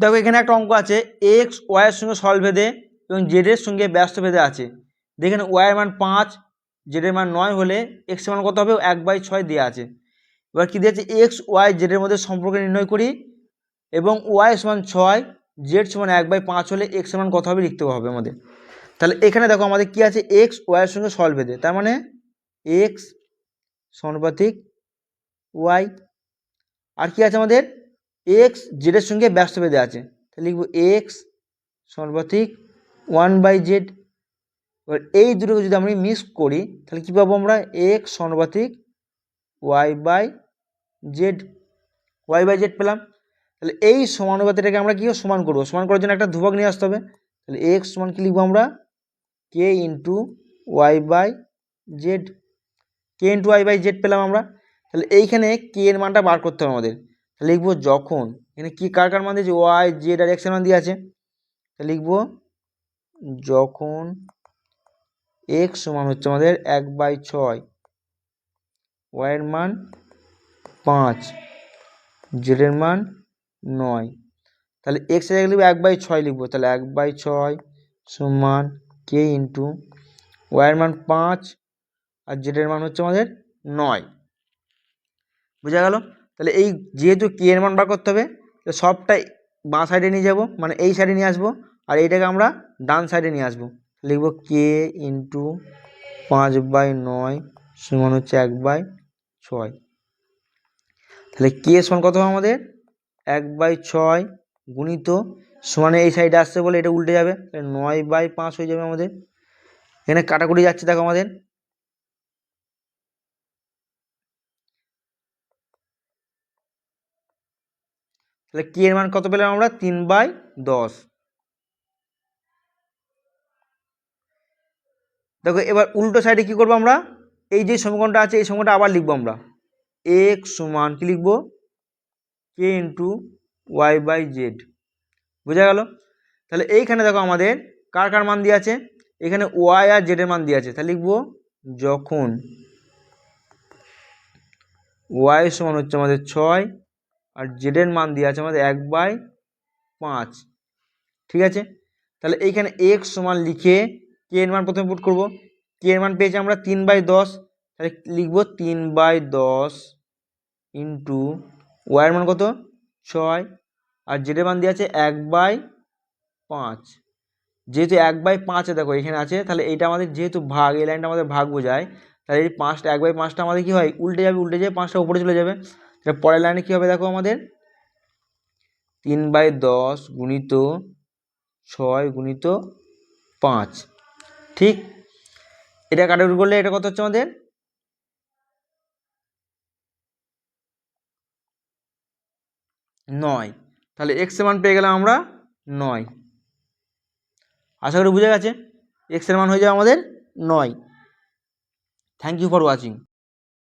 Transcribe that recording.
দেখো, এখানে একটা অঙ্ক আছে এক্স ওয়াইয়ের সঙ্গে সরল ভেদে এবং জেডের সঙ্গে ব্যস্ত ভেদে আছে দেখেন ওয়াইয়ের মান পাঁচ জেডের মান নয় হলে এক্স মান কত হবে? এক বাই ছয় দেওয়া আছে। এবার কী দিয়েছে এক্স ওয়াই জেডের মধ্যে সম্পর্ক নির্ণয় করি এবং ওয়াই সমান ছয় জেড সমান এক বাই পাঁচ হলে এক্স মান কত হবে? লিখতে হবে আমাদের। তাহলে এখানে দেখো, আমাদের কি আছে? এক্স ওয়াইয়ের সঙ্গে সরল ভেদে তার মানে এক্স সমানুপাতিক ওয়াই আর কি আছে আমাদের? এক্স জেডের সঙ্গে ব্যস্ত ভেদে আছে। তাহলে লিখব এক্স সর্বাধিক ওয়ান বাই জেড এবার এই দুটোকে যদি আমরা মিক্স করি, তাহলে কী পাবো আমরা? এক্স সর্বাধিক Y by Z Y by Z পেলাম। তাহলে এই সমানুপাতিটাকে আমরা কী সমান করব? সমান করার জন্য একটা ধ্রুবক নিয়ে আসতে হবে। তাহলে এক্স সমান কী লিখব আমরা? K into Y by Z K into Y by Z পেলাম আমরা। তাহলে এইখানে কে এর মানটা বার করতে হবে আমাদের। লিখব যখন। এখানে কি কার কার মান দিয়েছে? ওয়াই আর এক্সের মান দিয়ে আছে লিখব যখন এক্স সমান হচ্ছে আমাদের এক বাই ছয়। ওয়াইয়ের মান পাঁচ। জেডের মান নয়। তাহলে এক্সের লিখব এক বাই ছয় লিখব। তাহলে এক বাই ছয় সমান কে ইন্টু ওয়াইয়ের মান পাঁচ আর জেডের মান হচ্ছে আমাদের নয়। বোঝা গেল? তাহলে এই যেহেতু কে এর মান বার করতে হবে, তো সবটাই বাঁ সাইডে নিয়ে যাব মানে এই সাইডে নিয়ে আসব, আর এইটাকে আমরা ডান সাইডে নিয়ে আসব। লিখব কে ইন্টু পাঁচ বাই নয় সমান হচ্ছে এক বাই ছয়। তাহলে কে সমান কত হবে আমাদের? এক বাই ছয় গুণিত সমানে এই সাইডে আসছে বলে এটা উল্টে যাবে নয় বাই পাঁচ হয়ে যাবে আমাদের। এখানে কাটাকুটি যাচ্ছে দেখো আমাদের। তাহলে কে এর মান কত পেলাম আমরা? তিন বাই দশ। দেখো, এবার উল্টো সাইডে কি করব আমরা? এই যে সমীকরণটা আছে, এই সমীকরণটা আবার লিখব আমরা। এক সমান কি লিখব? K into Y by Z বোঝা গেল? তাহলে এইখানে দেখো আমাদের কার কার মান দিয়ে আছে? এখানে ওয়াই আর জেডের মান দিয়ে আছে। তাহলে লিখব যখন ওয়াই সমান হচ্ছে আমাদের ছয় আর জেডের মান দিয়ে আছে আমাদের এক বাই পাঁচ। ঠিক আছে? তাহলে এইখানে এক্স সমান লিখে কে এর মান প্রথমে পুট করব। কে এর মান পেয়েছি আমরা তিন বাই দশ। তাহলে লিখব তিন বাই দশ ইন্টু ওয়াইয়ের মান কত? ছয়। আর জেডের মান দিয়ে আছে এক বাই পাঁচ। যেহেতু এক বাই পাঁচে দেখো এখানে আছে, তাহলে এইটা আমাদের যেহেতু ভাগ, এই লাইনটা আমাদের ভাগ বোঝায়, তাহলে এই পাঁচটা, এক বাই পাঁচটা আমাদের কী হয়? উল্টে যাবে উল্টে যাবে, পাঁচটা উপরে চলে যাবে। তাহলে পরের লাইনে কী হবে দেখো আমাদের? তিন বাই দশ গুণিত ছয় গুণিত পাঁচ। ঠিক? এটা কাটাকুটি করলে এটা কত হচ্ছে আমাদের? নয়। তাহলে এক্সের মান পেয়ে গেলাম আমরা নয়। আশা করি বুঝে গেছে? এক্সের মান হয়ে যাবে আমাদের নয়। Thank you for watching